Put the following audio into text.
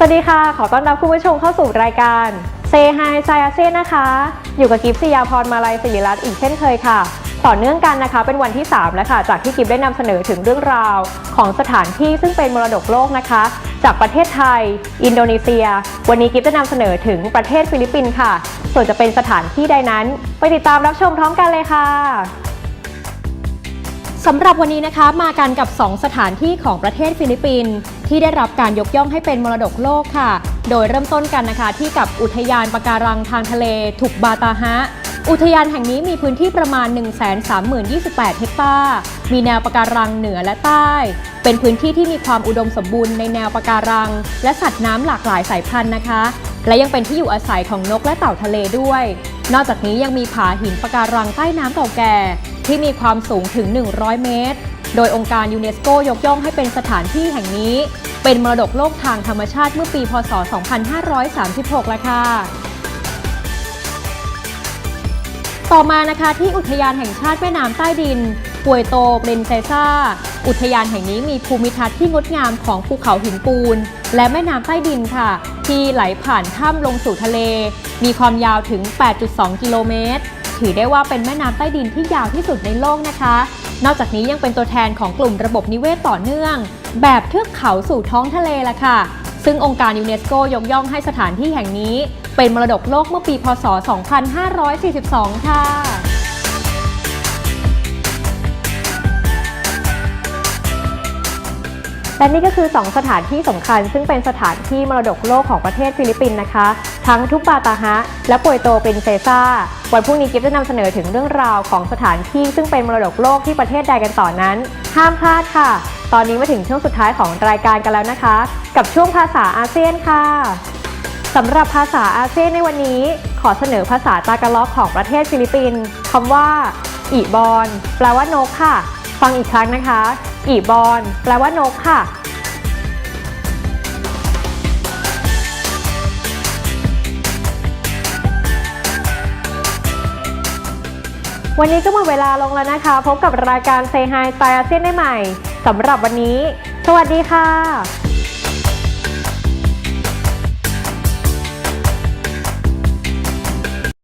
สวัสดีค่ะ ขอต้อนรับคุณผู้ชมเข้าสู่รายการ Say Hi ไซอาเซียนะคะ อยู่กับกิฟต์สยาพรมาลัยศิริรัตน์อีกเช่นเคยค่ะ ต่อเนื่องกันนะคะ เป็นวันที่ 3 แล้วค่ะ จากที่กิฟต์ได้นำเสนอถึงเรื่องราวของสถานที่ซึ่งเป็นมรดกโลกนะคะ จากประเทศไทย อินโดนีเซีย วันนี้กิฟต์จะนำเสนอถึงประเทศฟิลิปปินส์ค่ะ ส่วนจะเป็นสถานที่ใดนั้น ไปติดตามรับชมพร้อมกันเลยค่ะ สำหรับวันนี้นะคะมากันกับ 2 สถานที่ของประเทศฟิลิปปินส์ที่ได้รับการยกย่องให้เป็นมรดกโลกค่ะ โดยเริ่มต้นกันนะคะ ที่กับอุทยานปะการังทางทะเลถุกบาตาฮะ อุทยานแห่งนี้มีพื้นที่ประมาณ 130,028 เฮกตาร์ มีแนวปะการังเหนือและใต้ เป็นพื้นที่ที่มีความอุดมสมบูรณ์ในแนวปะการัง และสัตว์น้ำหลากหลายสายพันธุ์นะคะ และยังเป็นที่อยู่อาศัยของนกและเต่าทะเลด้วย นอกจากนี้ยังมีผาหินปะการังใต้น้ำเก่าแก่ ที่มีความสูงถึง 100 เมตร โดยองค์การยูเนสโกยกย่องให้เป็นสถานที่แห่งนี้ เป็นมรดกโลกทางธรรมชาติเมื่อปี พศ 2536 แล้วค่ะต่อมานะคะที่อุทยานแห่งชาติแม่น้ำใต้ดินปวยโตเปรนเซซ่า อุทยานแห่งนี้มีภูมิทัศน์ที่งดงามของภูเขาหินปูน และแม่น้ำใต้ดินค่ะ ที่ไหลผ่านถ้ำลงสู่ทะเล มีความยาวถึง 8.2 กิโลเมตร ถือได้ว่าเป็นแม่น้ำใต้ดินที่ยาวที่สุดในโลกนะคะ นอกจากนี้ยังเป็นตัวแทนของกลุ่มระบบนิเวศต่อเนื่อง แบบเทือกเขาสู่ท้องทะเลละค่ะ ซึ่งองค์การยูเนสโกยกย่องให้สถานที่แห่งนี้ เป็นมรดกโลกเมื่อปี พศ 2542 ค่ะ และนี่ก็คือ 2 สถานที่สำคัญ ซึ่งเป็นสถานที่มรดกโลกของประเทศฟิลิปปินส์นะคะ ทั้งทุกบาตาฮะ และปวยโตเปรินเซซ่า วันพรุ่งนี้กิฟจะนำเสนอถึงเรื่องราวของสถานที่ซึ่งเป็นมรดกโลกที่ประเทศใดกันต่อนนั้น ห้ามพลาดค่ะ ตอนนี้มาถึงช่วงสุดท้ายของรายการกันแล้วนะคะ กับช่วงภาษาอาเซียนค่ะสำหรับภาษาอาเซียนในวันนี้ ขอเสนอภาษาตากาล็อกของประเทศฟิลิปปินส์คำว่าอีบอนแปลว่านกค่ะ ฟังอีกครั้งนะคะ อีบอนแปลว่านกค่ะ วันนี้ก็หมดเวลาลงแล้วนะคะ พบกับรายการ Say Hi สไตล์อาเซียนได้ใหม่สำหรับวันนี้ สวัสดีค่ะ